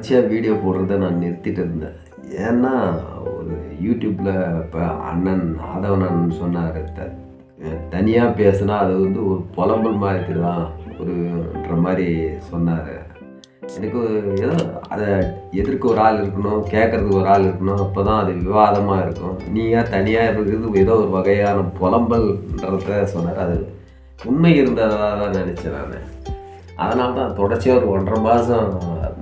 தொடர்ச்சியாக வீடியோ போடுறத நான் நிறுத்திட்டு இருந்தேன். ஏன்னா ஒரு யூடியூப்பில் இப்போ அண்ணன் ஆதவனன் சொன்னார் த தனியாக பேசுனா அது வந்து ஒரு புலம்பல் மாதிரி தான் ஒருன்ற மாதிரி சொன்னார். எனக்கு ஏதோ அதை எதிர்க்க ஒரு ஆள் இருக்கணும் கேட்குறதுக்கு ஒரு ஆள் இருக்கணும் அப்போ தான் அது விவாதமாக இருக்கும். நீங்கள் தனியாக இருக்கிறது ஏதோ ஒரு வகையான புலம்பல்ன்றத சொன்னார். அது உண்மை இருந்ததாக தான் நினச்சேன் நான். அதனால தான் தொடர்ச்சியாக ஒரு ஒன்றரை மாதம்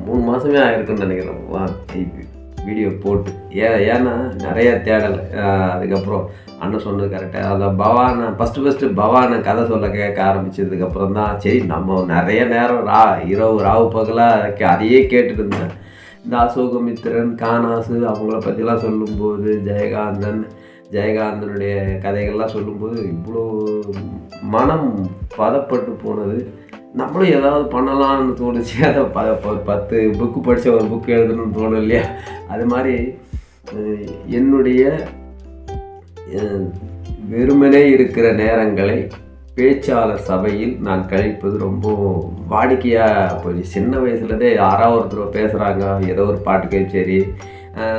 மூணு மாதமே ஆகிருக்குன்னு நினைக்கிறேன். வா- வீடியோ போட்டு. ஏ ஏன்னா நிறையா தேடல். அதுக்கப்புறம் அண்ணன் சொன்னது கரெக்டாக அந்த பவானை ஃபஸ்ட்டு ஃபஸ்ட்டு பவானை கதை சொல்ல கேட்க ஆரம்பிச்சதுக்கப்புறம் தான் சரி நம்ம நிறைய நேரம் ரா இரவு ராவு பகலாக கே- அதையே கேட்டுட்டு இருந்தேன். இந்த அசோகமித்திரன் கானாசு அவங்கள பற்றிலாம் சொல்லும்போது ஜெயகாந்தன் ஜெயகாந்தனுடைய கதைகள்லாம் சொல்லும்போது இவ்வளோ மனம் பதப்பட்டு போனது. நம்மளும் ஏதாவது பண்ணலாம்னு தோணுச்சு. அதை ப ப- பத்து புக்கு படித்த ஒரு புக்கு எழுதணும்னு தோணும் இல்லையா? அது மாதிரி என்னுடைய வெறுமனே இருக்கிற நேரங்களை பேச்சாளர் சபையில் நான் கழிப்பது ரொம்ப வாடிக்கையாக போய் சின்ன வயசுலேருந்தே யாராவது ஒருத்தர் பேசுகிறாங்க ஏதோ ஒரு பாட்டு கச்சேரி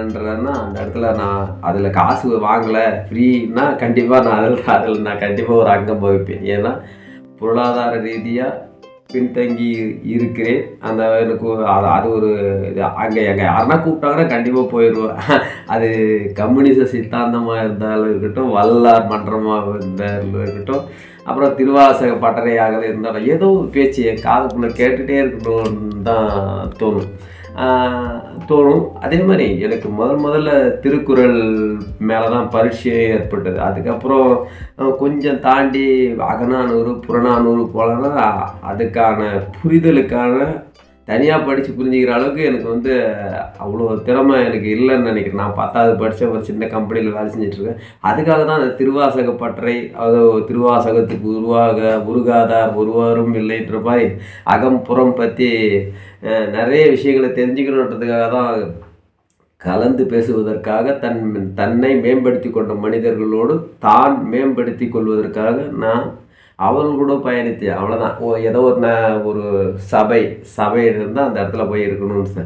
ன்றதுனா அந்த இடத்துல நான் அதில் காசு வாங்கலை ஃப்ரீன்னா கண்டிப்பாக நான் அதில் அதில் நான் கண்டிப்பாக ஒரு அங்கம் வகிப்பேன். ஏன்னா பொருளாதார ரீதியாக பின்தங்கி இருக்கிறேன். அந்த எனக்கு அது அது ஒரு இது. அங்கே எங்கே யாருன்னா கூப்பிட்டாங்கன்னா கண்டிப்பாக போயிடுவேன். அது கம்யூனிச சித்தாந்தமாக இருந்தாலும் இருக்கட்டும் வல்லார் மன்றமாக இருந்தாலும் இருக்கட்டும் அப்புறம் திருவாசக பட்டறையாக இருந்தாலும் ஏதோ ஒரு பேச்சு என் காதுக்குள்ளே கேட்டுகிட்டே இருக்கணும்னு தான் தோணும். தோணும். அதே மாதிரி எனக்கு முதல் முதல்ல திருக்குறள் மேலே தான் பரிச்சயம் ஏற்பட்டது. அதுக்கப்புறம் கொஞ்சம் தாண்டி அகநானூறு புறநானூறு போலன்னா அதுக்கான புரிதலுக்கான தனியாக படித்து புரிஞ்சுக்கிற அளவுக்கு எனக்கு வந்து அவ்வளோ திறமை எனக்கு இல்லைன்னு நினைக்கிறேன். நான் பத்தாவது படித்த ஒரு சின்ன கம்பெனியில் வேலை செஞ்சிட்ருக்கேன். அதுக்காக தான் அந்த திருவாசக பற்றை அது திருவாசகத்துக்கு உருவாக உருகாதார் ஒருவரும் இல்லைன்ற மாதிரி அகம் புறம் பற்றி நிறைய விஷயங்களை தெரிஞ்சுக்கணுன்றதுக்காக தான் கலந்து பேசுவதற்காக தன் தன்னை மேம்படுத்தி கொண்ட மனிதர்களோடு தான் மேம்படுத்தி கொள்வதற்காக நான் அவள் கூட பயணித்தேன் அவ்வளோதான் ஓ ஏதோ ஒரு ந- ஒரு சபை சபை இருந்தால் அந்த இடத்துல போய் இருக்கணும்னு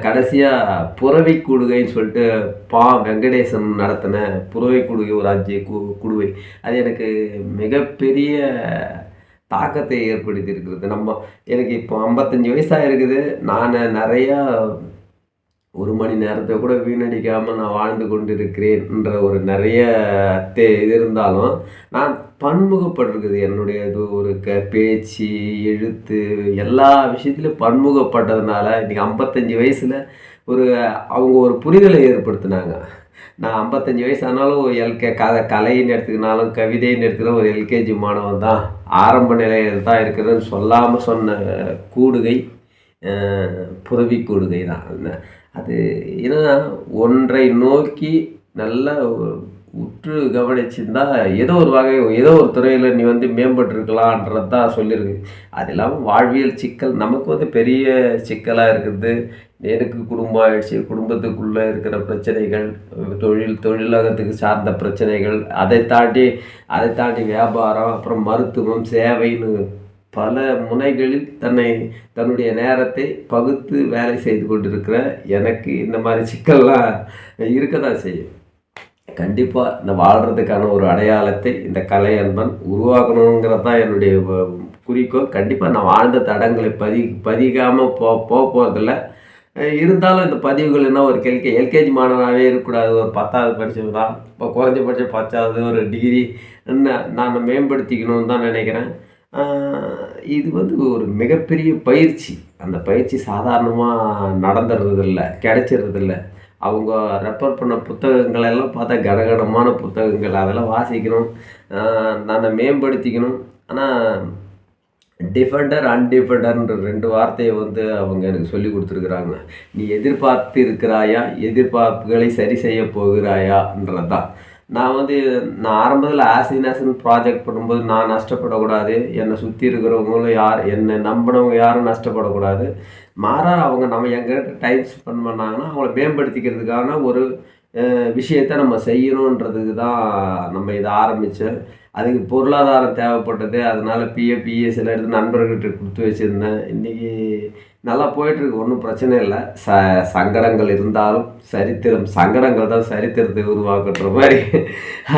கடைசியாக புறவை கூடுகைன்னு சொல்லிட்டு பா வெங்கடேசன் நடத்தின புறவை கூடுகை ஒரு அஞ்சு கு குடுவை. அது எனக்கு மிகப்பெரிய தாக்கத்தை ஏற்படுத்தி இருக்கிறது நம்ம எனக்கு இப்போ ஐம்பத்தஞ்சு வயசாக இருக்குது நான் நிறையா ஒரு மணி நேரத்தை கூட வீணடிக்காமல் நான் வாழ்ந்து கொண்டிருக்கிறேன்ன்ற ஒரு நிறைய தே இது இருந்தாலும் நான் பன்முகப்பட்டிருக்குது. என்னுடைய இது ஒரு க பேச்சு எழுத்து எல்லா விஷயத்துலையும் பன்முகப்பட்டதுனால இன்றைக்கி ஐம்பத்தஞ்சு வயசில் ஒரு அவங்க ஒரு புரிதலை ஏற்படுத்தினாங்க. நான் ஐம்பத்தஞ்சு வயசு ஆனாலும் எல்கே கதை கலைன்னு எடுத்துக்கினாலும் கவிதைன்னு எடுத்துக்கிற ஒரு எல்கேஜி மாணவன் தான். ஆரம்ப நிலையில் தான் இருக்கிறேன்னு சொல்லாமல் சொன்ன கூடுகை புறவி கூடுகை தான். அந்த அது ஏன்னா ஒன்றை நோக்கி நல்லா உற்று கவனிச்சிருந்தா ஏதோ ஒரு வகை ஏதோ ஒரு துறையில் நீ வந்து மேம்பட்டுருக்கலான்றது தான் சொல்லியிருக்கு. அது இல்லாமல் வாழ்வியல் சிக்கல் நமக்கு வந்து பெரிய சிக்கலாக இருக்குது. எனக்கு குடும்பம் ஆயிடுச்சு குடும்பத்துக்குள்ளே இருக்கிற பிரச்சனைகள் தொழில் தொழிலகத்துக்கு சார்ந்த பிரச்சனைகள் அதை தாண்டி அதை தாண்டி வியாபாரம் அப்புறம் மருத்துவம் சேவைன்னு பல முனைகளில் தன்னை தன்னுடைய நேரத்தை பகுத்து வேலை செய்து கொண்டிருக்கிற எனக்கு இந்த மாதிரி சிக்கல்லாம் இருக்க தான் செய்யும். கண்டிப்பாக இந்த வாழ்கிறதுக்கான ஒரு அடையாளத்தை இந்த கலை அன்பன் உருவாக்கணுங்கிறது தான் என்னுடைய குறிக்கோள். கண்டிப்பாக நான் வாழ்ந்த தடங்களை பதி பதிகாமல் போ போக போகிறதில்ல இருந்தாலும் இந்த பதிவுகள் என்ன ஒரு எல்கே எல்கேஜி மாணவனாகவே இருக்கக்கூடாது. ஒரு பத்தாவது படித்தவன் தான் இப்போ குறைஞ்சபட்சம் பத்தாவது ஒரு டிகிரி நான் மேம்படுத்திக்கணும்னு தான் நினைக்கிறேன். இது வந்து ஒரு மிகப்பெரிய பயிற்சி. அந்த பயிற்சி சாதாரணமாக நடந்துடுறதில்ல கிடைச்சிடுறதில்ல அவங்க ரெஃபர் பண்ண புத்தகங்கள் எல்லாம் பார்த்தா கடகடமான புத்தகங்கள். அதெல்லாம் வாசிக்கணும் நான் மேம்படுத்திக்கணும். ஆனால் டிஃபெண்டர் அன்டிஃபெண்டர்ன்ற ரெண்டு வார்த்தையை வந்து அவங்க எனக்கு சொல்லி கொடுத்துருக்குறாங்க. நீ எதிர்பார்த்து இருக்கிறாயா எதிர்பார்ப்புகளை சரி செய்ய போகிறாயான்றது தான் நான் வந்து நான் ஆரம்பத்தில் ஆசினாசன் ப்ராஜெக்ட் பண்ணும்போது நான் நஷ்டப்படக்கூடாது. என்னை சுற்றி இருக்கிறவங்களும் யார் என்னை நம்பினவங்க யாரும் நஷ்டப்படக்கூடாது. மாறா அவங்க நம்ம எங்கிட்ட டைம் ஸ்பெண்ட் பண்ணாங்கன்னா அவங்கள மேம்படுத்திக்கிறதுக்கான ஒரு விஷயத்த நம்ம செய்யணுன்றதுக்கு தான் நம்ம இதை ஆரம்பித்தேன் அதுக்கு பொருளாதாரம் தேவைப்பட்டது. அதனால் பிஎஃப் இஎஸ்எல் எடுத்து நண்பர்கிட்ட கொடுத்து வச்சுருந்தேன். இன்றைக்கி நல்லா போயிட்டுருக்கு. ஒன்றும் பிரச்சனை இல்லை. ச சங்கடங்கள் இருந்தாலும் சரித்திரம் சங்கடங்கள் தான் சரித்திரத்தை உருவாக்குன்ற மாதிரி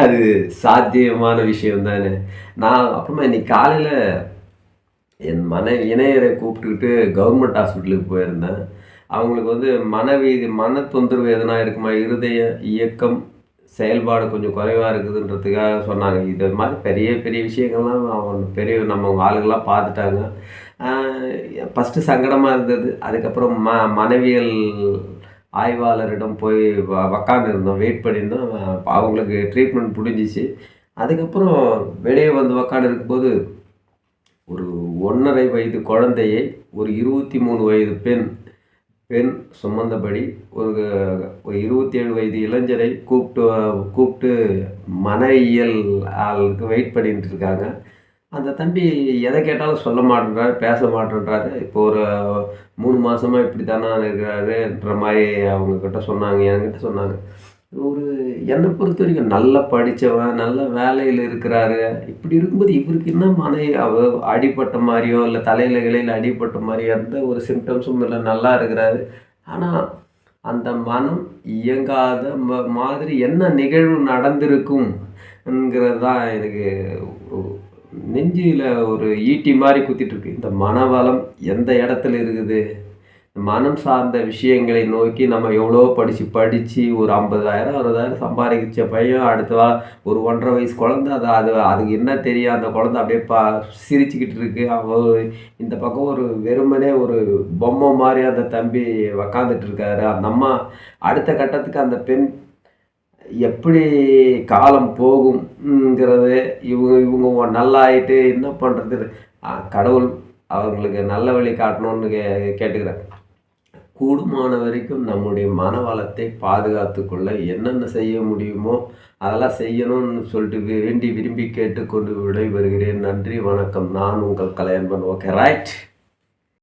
அது சாத்தியமான விஷயம் தானே. நான் அப்புறமா இன்றைக்கி காலையில் என் மன இணையரை கூப்பிட்டுக்கிட்டு கவர்மெண்ட் ஹாஸ்பிட்டலுக்கு போயிருந்தேன். அவங்களுக்கு வந்து மனவீதி மன தொந்தரவு எதனா இருக்குமா? இருதய இயக்கம் செயல்பாடு கொஞ்சம் குறைவாக இருக்குதுன்றதுக்காக சொன்னாங்க. இது மாதிரி பெரிய பெரிய விஷயங்கள்லாம் அவன் பெரிய நம்ம ஆளுங்கள்லாம் பார்த்துட்டாங்க. ஃபஸ்ட்டு சங்கடமாக இருந்தது. அதுக்கப்புறம் ம மனைவியல் ஆய்வாளரிடம் போய் உக்காந்து இருந்தோம் வெயிட் பண்ணியிருந்தோம். அவங்களுக்கு ட்ரீட்மெண்ட் முடிஞ்சிச்சு அதுக்கப்புறம் வெளியே வந்து உக்காந்து இருக்கும்போது ஒரு ஒன்றரை வயது குழந்தையை ஒரு இருபத்தி மூணு வயது பெண் பெண் சுமந்தபடி ஒரு ஒரு இருபத்தி ஏழு வயது இளைஞரை கூப்பிட்டு கூப்பிட்டு மனையியல் ஆளுக்கு வெயிட் பண்ணிட்டு இருக்காங்க. அந்த தம்பி எதை கேட்டாலும் சொல்ல மாட்டேன்றாரு பேச மாட்டேன்றாரு. இப்போ ஒரு மூணு மாதமாக இப்படி தானே இருக்கிறாருன்ற மாதிரி அவங்கக்கிட்ட சொன்னாங்க என்கிட்ட சொன்னாங்க. ஒரு என்னை பொறுத்த வரைக்கும் நல்லா படித்தவன் நல்ல வேலையில் இருக்கிறாரு. இப்படி இருக்கும்போது இவருக்கு என்ன மனை அவ அடிப்பட்ட மாதிரியோ இல்லை தலையில் கிளையில் அடிப்பட்ட மாதிரியோ எந்த ஒரு சிம்டம்ஸும் இல்லை நல்லா இருக்கிறாரு. ஆனால் அந்த மனம் இயங்காத ம மாதிரி என்ன நிகழ்வு நடந்திருக்கும்ங்கிறது தான் எனக்கு நெஞ்சியில் ஒரு ஈட்டி மாதிரி குத்திட்டுருக்கு இந்த மனவளம் எந்த இடத்துல இருக்குது? மனம் சார்ந்த விஷயங்களை நோக்கி நம்ம எவ்வளோ படித்து படித்து ஒரு ஐம்பதாயிரம் அறுபதாயிரம் சம்பாதிச்ச பையன் அடுத்த வா ஒரு ஒன்றரை வயசு குழந்த அது அது அதுக்கு என்ன தெரியும்? அந்த குழந்த அப்படியே பா சிரிச்சுக்கிட்டு இருக்கு. அவ இந்த பக்கம் ஒரு வெறுமனே ஒரு பொம்மை மாதிரி அந்த தம்பி உக்காந்துட்டு இருக்காரு. அந்த அம்மா அடுத்த கட்டத்துக்கு அந்த பெண் எப்படி காலம் போகும்ங்கிறது இவங்க இவங்க நல்லாயிட்டு என்ன பண்ணுறது கடவுள் அவங்களுக்கு நல்ல வழி காட்டணும்னு கே கேட்டுக்கிறேன் கூடுமான வரைக்கும் நம்முடைய மன வளத்தை பாதுகாத்து கொள்ள என்னென்ன செய்ய முடியுமோ அதெல்லாம் செய்யணும்னு சொல்லிட்டு வேண்டி விரும்பி கேட்டுக்கொண்டு விடைபெறுகிறேன். நன்றி வணக்கம். நான் உங்கள் கலையன்பன். Okay right